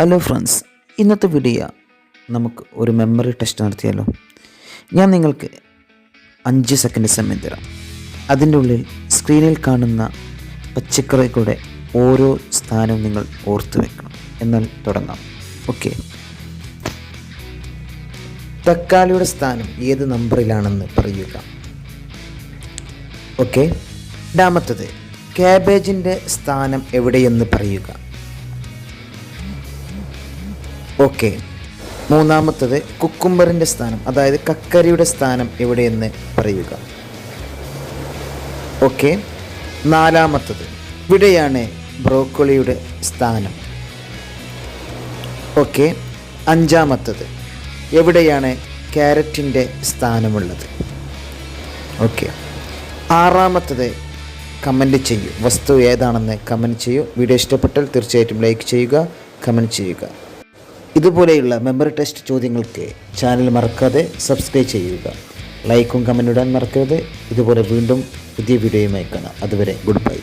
Hello friends ഇന്നത്തെ video നമുക്ക് ഒരു മെമ്മറി ടെസ്റ്റ് നടത്തിയാലോ? ഞാൻ നിങ്ങൾക്ക് അഞ്ച് സെക്കൻഡ് സമയം തരാം. അതിന്റെ ഉള്ളിൽ സ്ക്രീനിൽ കാണുന്ന പച്ചക്കറികളുടെ ഓരോ സ്ഥാനവും നിങ്ങൾ ഓർത്തു വെക്കണം. എന്നാൽ തുടങ്ങാം. ഓക്കെ തക്കാളിയുടെ സ്ഥാനം ഏത് നമ്പറിലാണെന്ന് പറയുക. ഓക്കെ രണ്ടാമത്തത് ക്യാബേജിന്റെ സ്ഥാനം എവിടെയെന്ന് പറയുക. ഓക്കെ. മൂന്നാമത്തത് കുക്കുംബറിന്റെ സ്ഥാനം അതായത് കക്കരിയുടെ സ്ഥാനം എവിടെയെന്ന് പറയുക. ഓക്കെ. നാലാമത്തത് ഇവിടെയാണ് ബ്രോക്കോളിയുടെ സ്ഥാനം. ഓക്കെ. അഞ്ചാമത്തത് എവിടെയാണ് ക്യാരറ്റിന്റെ സ്ഥാനമുള്ളത്? ഓക്കെ. ആറാമത്തത് കമന്റ് ചെയ്യൂ. വസ്തു ഏതാണെന്ന് കമന്റ് ചെയ്യൂ. വീഡിയോ ഇഷ്ടപ്പെട്ടാൽ തീർച്ചയായിട്ടും ലൈക്ക് ചെയ്യുക കമന്റ് ചെയ്യുക. ഇതുപോലെയുള്ള മെമ്മറി ടെസ്റ്റ് ചോദ്യങ്ങൾക്ക് ചാനൽ മറക്കാതെ സബ്സ്ക്രൈബ് ചെയ്യുക. ലൈക്കും കമന്റും ഇടാൻ മറക്കരുത്. ഇതുപോലെ വീണ്ടും പുതിയ വീഡിയോയുമായി കാണാം. അതുവരെ ഗുഡ് ബൈ.